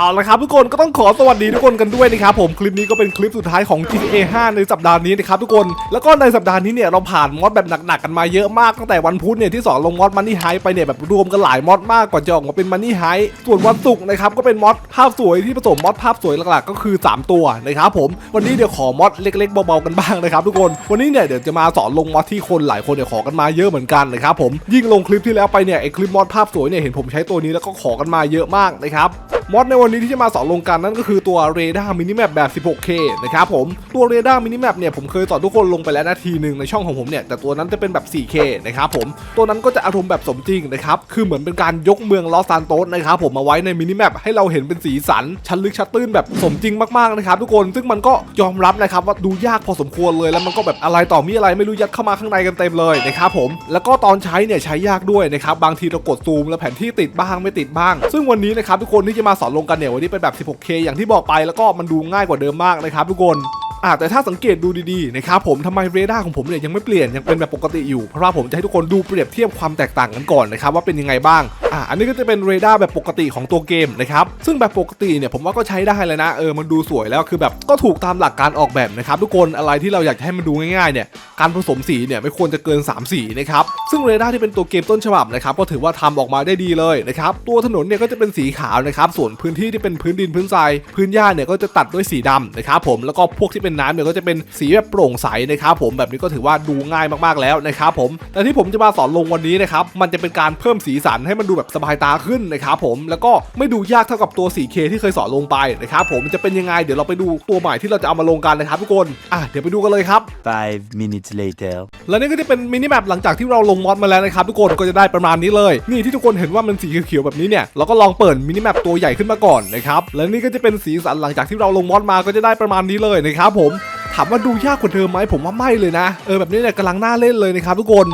เอาละครับทุกคนก็ต้องขอสวัสดีทุกคนกันด้วยนะครับผมคลิปนี้ก็เป็นคลิปสุดท้ายของ GTA 5 ในสัปดาห์นี้นะครับทุกคนแล้วก็ในสัปดาห์นี้เนี่ยเราผ่านมอดแบบหนักๆกันมาเยอะมากตั้งแต่วันพุธเนี่ยที่สอนลงมอดมันนี่ไฮไปเนี่ยแบบรวมกันหลายมอดมากกว่าจะออกมาเป็นมันนี่ไฮส่วนวันศุกร์นะครับก็เป็นมอดภาพสวยที่ผสมมอดภาพสวยหลักๆ ก็คือ 3 ตัวนะครับผมวันนี้เดี๋ยวขอมอดเล็กๆเบาๆกันบ้างนะครับทุกคนวันนี้เนี่ยเดี๋ยวจะมาสอนลงมอดที่คนหลายคนเนี่ยขอกันมาเยอะเหมือนกันนะครับผมยิ่งลงคลิปที่แล้วไปเนี่ยไอคลิปมอดภาพสวยเนี่ยเห็นผมใช้ตัวนี้แล้วก็ขอกันมาเยอะมากนะครับ มอดในวันนี้ที่จะมาสอนลงกันนั่นก็คือตัว r a d a r Minimap แบบ 16K นะครับผมตัว r a d a r Minimap เนี่ยผมเคยสอนทุกคนลงไปแล้วนาทีหนึ่งในช่องของผมเนี่ยแต่ตัวนั้นจะเป็นแบบ 4K นะครับผมตัวนั้นก็จะอารมณ์แบบสมจริงนะครับคือเหมือนเป็นการยกเมืองลอสซานโตสนะครับผมมาไว้ในมินิแมปให้เราเห็นเป็นสีสันชั้นลึกชั้นตื้นแบบสมจริงมากๆนะครับทุกคนซึ่งมันก็ยอมรับนะครับว่าดูยากพอสมควรเลยแล้วมันก็แบบอะไรต่อมีอะไรไม่รู้ยัดเข้ามาข้างในกันเต็มเลยนะครับผมแล้วก็ตอนใช้เนี่ยใช้ยากด้วยนะครับบางทีเรากดซูมแล้วแผนที่ติดบ้างไม่ติดบ้าง ซึ่งวันนี้นะครับทุกคนที่จะมาสอนลงกันเนี่ยวันนี้เป็นแบบ 16K อย่างที่บอกไปแล้วก็มันดูง่ายกว่าเดิมมากนะครับทุกคน อ่าแต่ถ้าสังเกตดูดีๆนะครับผมทำไมเรดาร์ของผมเนี่ยยังไม่เปลี่ยนยังเป็นแบบปกติอยู่ เพราะว่าผมจะให้ทุกคนดูเปรียบเทียบความแตกต่างกันก่อนนะครับว่าเป็นยังไงบ้างอ่าอันนี้ก็จะเป็นเรดาร์แบบปกติของตัวเกมนะครับซึ่งแบบปกติเนี่ยผมว่าก็ใช้ได้เลยนะเออมันดูสวยแล้วคือแบบก็ถูกตามหลักการออกแบบนะครับทุกคนอะไรที่เราอยากจะให้มันดูง่ายๆเนี่ยการผสมสีเนี่ยไม่ควรจะเกิน 3 สีนะครับซึ่งเรดาร์ที่เป็นตัวเกมต้นฉบับนะครับก็ถือว่าทำออกมาได้ดีเลยนะครับตัวถนนเนี่ยก็จะเป็นสีขาวนะครับส่วนพื้นที่ที่เป็นพื้นดินพื้นทรายพื้นหญ้าเนี่ยก็จะตัดด้วยสีดำนะครับผมแล้วก็พวกที่เป็นน้ำเนี่ยก็จะเป็นสีแบบโปร่งใสนะครับผมแบบนี้ก็ถือว่าดูง่ายมากๆแล้วนะครับผมแต่ที่ผมจะมาสอนลงวันนี้นะครับมันจะเป็นการเพิ่มสีสันให้มันดูแบบสบายตาขึ้นนะครับผมแล้วก็ไม่ดูยากเท่ากับตัว 4K ที่เคยสอนลงไปนะครับผมจะเป็นยังไงเดี๋ยวเราไปดูตัวใหม่ที่เราจะเอามาลงกันนะครับทุกคนอะเดี๋ยวไปดูกันเลยครับ Five minutes later. และนี่ก็จะเป็นมินิแมปหลังจากที่เราลงมอดมาแล้วนะครับทุกคนก็จะได้ประมาณนี้เลย นี่ที่ทุกคนเห็นว่ามันสีเขียวๆแบบนี้เนี่ยเราก็ลองเปิดมินิแมปตัวใหญ่ขึ้นมาก่อนนะครับและนี่ก็จะเป็นสีสันหลังจากที่เราลงมอดมาก็จะได้ประมาณนี้เลยนะครับผม ถามว่าดูยากกว่าเดิมไหมผมว่าไม่เลยนะ เออแบบนี้เนี่ยกำลังน่าเล่นเลยนะครับทุกคน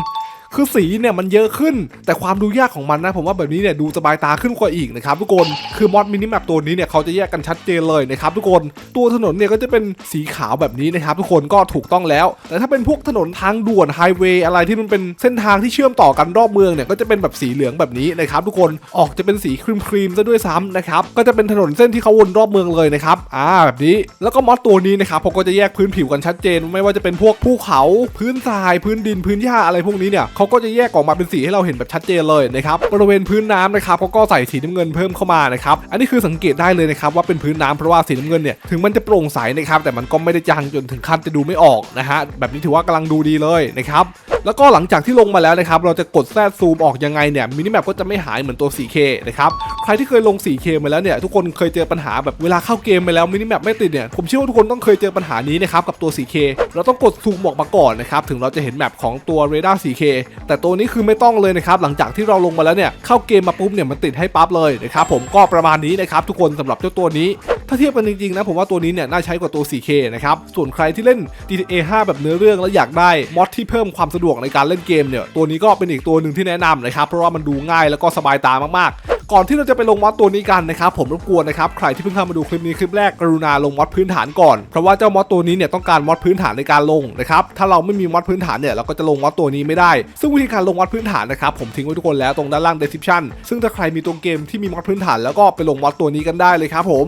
คือสีเนี่ยมันเยอะขึ้น แต่ความดูยากของมันนะผมว่าแบบนี้เนี่ยดูสบายตาขึ้นกว่าอีกนะครับทุกคนคือมอดมินิแมปตัวนี้เนี่ยเขาจะแยกกันชัดเจนเลยนะครับทุกคนตัวถนนเนี่ยก็จะเป็นสีขาวแบบนี้นะครับทุกคนก็ถูกต้องแล้ว แต่ถ้าเป็นพวกถนนทางด่วนไฮเวย์อะไรที่มันเป็นเส้นทางที่เชื่อมต่อกันรอบเมืองเนี่ยก็จะเป็นแบบสีเหลืองแบบนี้นะครับทุกคนออกจะเป็นสีครีมครีมๆซะด้วยซ้ำนะครับก็จะเป็นถนนเส้นที่เขาวนรอบเมืองเลยนะครับอ่าแบบนี้แล้วก็มอดตัวนี้นะครับเขาก็จะแยกพื้นผิวกันชัดเจน ไม่ว่าจะเป็นพวกภูเขา พื้นทรายพื้นดินพื้นหญ้าอะไรพวกนี้เนี่ยเขาก็จะแยกออกมาเป็นสีให้เราเห็นแบบชัดเจนเลยนะครับบริเวณพื้นน้ำนะครับเขาก็ใส่สีน้ำเงินเพิ่มเข้ามานะครับอันนี้คือสังเกตได้เลยนะครับว่าเป็นพื้นน้ำเพราะว่าสีน้ำเงินเนี่ยถึงมันจะโปร่งใสนะครับแต่มันก็ไม่ได้จางจนถึงขั้นจะดูไม่ออกนะฮะแบบนี้ถือว่ากำลังดูดีเลยนะครับ แล้วก็หลังจากที่ลงมาแล้วนะครับเราจะกดแทรกซูมออกยังไงเนี่ยมินิแมปก็จะไม่หายเหมือนตัว 4K นะครับใครที่เคยลง 4K มาแล้วเนี่ยทุกคนเคยเจอปัญหาแบบเวลาเข้าเกมไปแล้วมินิแมปไม่ติดเนี่ยผมเชื่อว่าทุกคนต้องเคยเจอปัญหานี้นะครับกับตัว 4K เราต้องกดซูมออกมาก่อนนะครับถึงเราจะเห็นแมปของตัว r a d a r 4K แต่ตัวนี้คือไม่ต้องเลยนะครับหลังจากที่เราลงมาแล้วเนี่ยเข้าเกมมาปุ๊บเนี่ยมันติดให้ปั๊บเลยนะครับผมก็ประมาณนี้นะครับทุกคนสำหรับเจ้าตัวนี้ ถ้าเทียบกันจริงๆนะผมว่าตัวนี้เนี่ยน่าใช้กว่าตัว 4K นะครับส่วนใครที่เล่น GTA 5 แบบเนื้อเรื่องแล้วอยากได้มอดที่เพิ่มความสะดวกในการเล่นเกมเนี่ยตัวนี้ก็เป็นอีกตัวหนึ่งที่แนะนำนะครับเพราะว่ามันดูง่ายแล้วก็สบายตามากๆก่อนที่เราจะไปลงมอดตัวนี้กันนะครับผมรบกวนนะครับใครที่เพิ่งเข้ามาดูคลิปนี้คลิปแรกกรุณาลงมอดพื้นฐานก่อนเพราะว่าเจ้ามอดตัวนี้เนี่ยต้องการมอดพื้นฐานในการลงนะครับถ้าเราไม่มีมอดพื้นฐานเนี่ยเราก็จะลงมอดตัวนี้ไม่ได้ ซึ่งวิธีการลงมอดพื้นฐานนะครับผมทิ้งไว้ทุกคนแล้วตรงด้านล่าง description ซึ่งถ้าใครมีตัวเกมที่มีมอดพื้นฐานแล้วก็ไปลงมอดตัวนี้กันได้เลยครับผม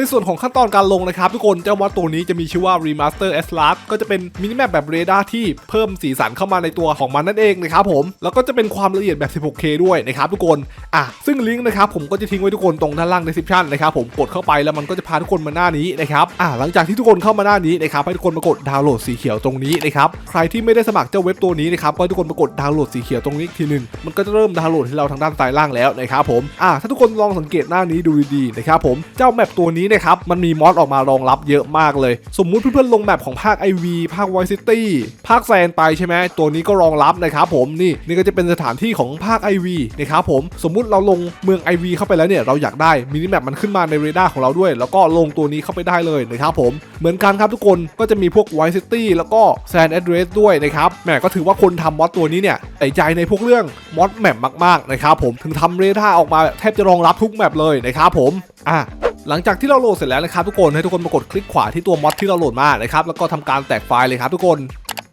ในส่วนของขั้นตอนการลงนะครับ ทุกคนเจ้ามอดตัวนี้จะมีชื่อว่า Remaster S l a r ก็จะเป็นมินิแมปแบบเรดาร์ที่เพิ่มสีสันเข้ามาในตัวของมันนั่นเองนะครับผมแล้วก็จะเป็นความละเอียดแบบ 16K ด้วยนะครับทุกคนอะซึ่งลิงก์นะครับผมก็จะทิ้งไว้ทุกคนตรงด้านล่าง description นะครับผมกดเข้าไปแล้วมันก็จะพาทุกคนมาหน้านี้นะครับอะหลังจากที่ทุกคนเข้ามาหน้านี้นะครับให้ทุกคนมากดดาวน์โหลดสีเขียวตรงนี้นะครับใครที่ไม่ได้สมัครเจ้าเว็บตัวนี้นะครับก็ให้ทุกคนมากดดาวน์โหลดสีเขียวตรงนี้ทีหนึงมันก็จะเริ่มดาวน์โหลดให้เราทางด้านซ้ายล่างแล้วนะครับผมอะถ้าทุกคนลองสังเกตหน้านี้ดูดีๆนะครับผมเจ้าแมปตัวนี้นะครับมันมีมอดออกมารองรับเยอะมากเลย สมมุติเพื่อนๆลงแมปของภาค IV ภาค Vice City ภาคแซนไปใช่ไหมตัวนี้ก็รองรับนะครับผมนี่นี่ก็จะเป็นสถานที่ของภาค IV นะครับผมสมมุติเราลงเมือง IV เข้าไปแล้วเนี่ยเราอยากได้มินิแมปมันขึ้นมาในเรดาร์ของเราด้วย แล้วก็ลงตัวนี้เข้าไปได้เลยนะครับผมเหมือนกันครับทุกคนก็จะมีพวก Vice City แล้วก็ San Andreas ด้วยนะครับแหมก็ถือว่าคนทำมอดตัวนี้เนี่ยใส่ใจในพวกเรื่องมอดแมปมากๆนะครับผมถึงทำเรดาร์ออกมาแทบจะรองรับทุกแมปเลยนะครับผมอะหลังจากที่เราโหลดเสร็จแล้วนะครับทุกคนให้ทุกคนมากดคลิกขวาที่ตัวมอดที่เราโหลดมานะครับแล้วก็ทำการแตกไฟล์เลยครับทุกคน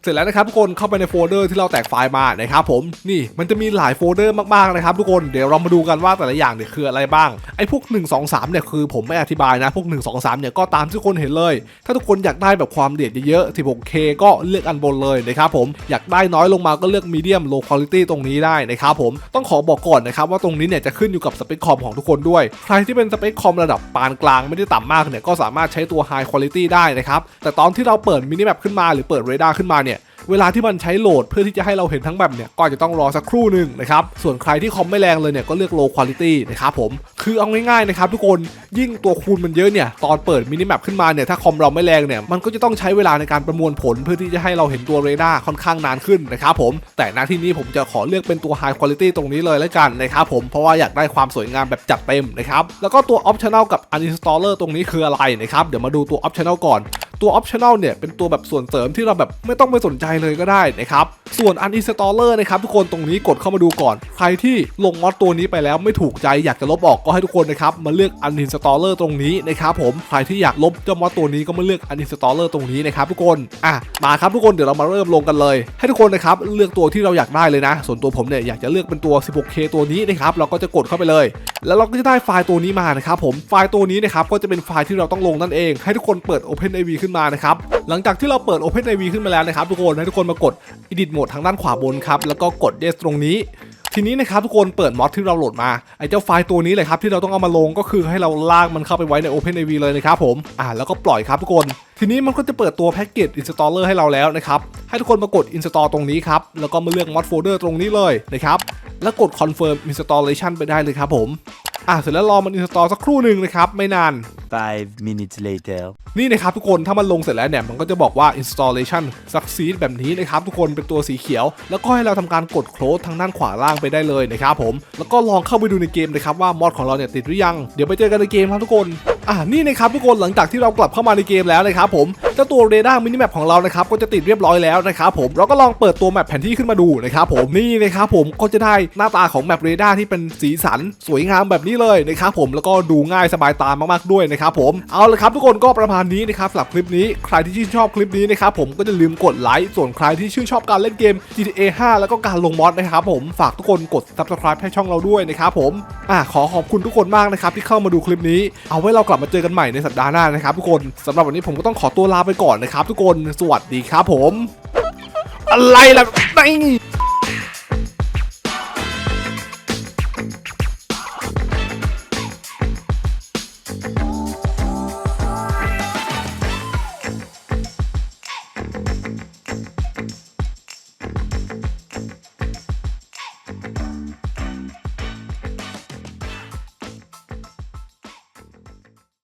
ร็จแล้วนะครับทุกคนเข้าไปในโฟลเดอร์ที่เราแตกไฟล์มานะครับผมนี่มันจะมีหลายโฟลเดอร์มากๆนะครับทุกคนเดี๋ยวเรามาดูกันว่าแต่ละอย่างเนี่ยคืออะไรบ้างไอ้พวก 1 2 3เนี่ยคือผมไม่อธิบายนะพวก 1 2 3เนี่ยก็ตามที่ทุกคนเห็นเลย ถ้าทุกคนอยากได้แบบความเด็ดเยอะๆ 16K ก็เลือกอันบนเลยนะครับผมอยากได้น้อยลงมาก็เลือกมีเดียม low quality ตรงนี้ได้นะครับผมต้องขอบอกก่อนนะครับว่าตรงนี้เนี่ยจะขึ้นอยู่กับสเปคคอมของทุกคนด้วย ใครที่เป็นสเปคคอมระดับปานกลางไม่ได้ต่ำมากเนี่ยก็สามารถใช้ตัว high quality ได้นะครับแต่ตอนที่เราเปิดมินิแมปขึ้นมาหรือเปิดเรดาร์ขึ้นมาเนี่ย เวลาที่มันใช้โหลดเพื่อที่จะให้เราเห็นทั้งแบบเนี่ยก็จจะต้องรอสักครู่หนึ่งนะครับส่วนใครที่คอมไม่แรงเลยเนี่ยก็เลือก low quality นะครับผมคือเอาง่ายๆนะครับทุกคนยิ่งตัวคูณมันเยอะเนี่ยตอนเปิดมินิแมปขึ้นมาเนี่ยถ้าคอมเราไม่แรงเนี่ยมันก็จะต้องใช้เวลาในการประมวลผลเพื่อที่จะให้เราเห็นตัวเรดาร์ค่อนข้างนานขึ้นนะครับผมแต่ณที่นี้ผมจะขอเลือกเป็นตัว high quality ตรงนี้เลยแล้วกันนะครับผมเพราะว่าอยากได้ความสวยงามแบบจัดเต็มนะครับแล้วก็ตัว optional กับ uninstaller ตรงนี้คืออะไรนะครับเดี๋ยวมาดูตัว optional ก่อน ตัว optional เนี่ยเป็นตัวแบบส่วนเสริมที่เราแบบไม่ต้องไปสนใจเลยก็ได้นะครับ ส่วน uninstaller นะครับทุกคนตรงนี้กดเข้ามาดูก่อน ใครที่ลงมอดตัวนี้ไปแล้วไม่ถูกใจอยากจะลบออกก็ให้ทุกคนนะครับมาเลือก uninstaller ตรงนี้นะครับผมใครที่อยากลบเจ้ามอดตัวนี้ก็มาเลือก uninstaller ตรงนี้นะครับทุกคนอะมาครับทุกคนเดี๋ยวเรามาเริ่มลงกันเลย ให้ทุกคนนะครับเลือกตัวที่เราอยากได้เลยนะ ส่วนตัวผมเนี่ยอยากจะเลือกเป็นตัว 16K ตัวนี้นะครับเราก็จะกดเข้าไปเลย แล้วเราก็จะได้ไฟล์ตัวนี้มานะครับผมไฟล์ตัวนี้นะครับก็จะเป็นไฟล์ที่เราต้องลงนั่นเอง ให้ทุกคนเปิด OpenIV ขึ้นมานะครับ หลังจากที่เราเปิด OpenIV ขึ้นมาแล้วนะครับทุกคนให้ทุกคนมากด Edit Mode ทางด้านขวาบนครับแล้วก็กด Yes ตรงนี้ทีนี้นะครับทุกคนเปิดมอดที่เราโหลดมาไอ้เจ้าไฟล์ตัวนี้เลยครับที่เราต้องเอามาลงก็คือให้เราลากมันเข้าไปไว้ใน OpenIV เลยนะครับผมอ่าแล้วก็ปล่อยครับทุกคน ทีนี้มันก็จะเปิดตัวแพ็กเกจ installer ให้เราแล้วนะครับให้ทุกคนมากด install ตรงนี้ครับแล้วก็มาเลือก mod folder ตรงนี้เลยนะครับแล้วกด confirm installation ไปได้เลยครับผม อ่าเสร็จแล้วรอมัน install สักครู่หนึ่งนะครับ ไม่นาน Five minutes later. นี่นะครับทุกคนถ้ามันลงเสร็จแล้วเนี่ย มันก็จะบอกว่า installation succeed แบบนี้นะครับ ทุกคนเป็นตัวสีเขียว แล้วก็ให้เราทำการกด close ทางด้านขวาล่างไปได้เลยนะครับผม แล้วก็ลองเข้าไปดูในเกมนะครับว่ามอดของเราเนี่ยติดหรือยัง เดี๋ยวไปเจอกันในเกมครับทุกคนอ่านี่นะครับทุกคนหลังจากที่เรากลับเข้ามาในเกมแล้วนะครับผมเจ้าตัวเรดาร์มินิแมปของเรานะครับก็จะติดเรียบร้อยแล้วนะครับผมเราก็ลองเปิดตัวแมปแผนที่ขึ้นมาดูนะครับผมนี่นะครับผมก็จะได้หน้าตาของแมปเรดาร์ที่เป็นสีสันสวยงามแบบนี้เลยนะครับผมแล้วก็ดูง่ายสบายตามากๆด้วยนะครับผมเอาละครับทุกคนก็ประมาณนี้นะครับสำหรับคลิปนี้ใครที่ชื่นชอบคลิปนี้นะครับผมก็จะลืมกดไลค์ส่วนใครที่ชื่นชอบการเล่นเกม GTA 5 แล้วก็การลงมอดนะครับผมฝากทุกคนกด subscribe ให้ช่องเราด้วยนะครับผมอะขอขอบคุณทุกคนมากนะครับที่เข้ามาดูคลิปนี้ เอาไว้เรากลับมาเจอกันใหม่ในสัปดาห์หน้านะครับทุกคนสำหรับวันนี้ผมก็ต้องขอตัวลาไปก่อนนะครับทุกคนสวัสดีครับผม อะไรล่ะนี่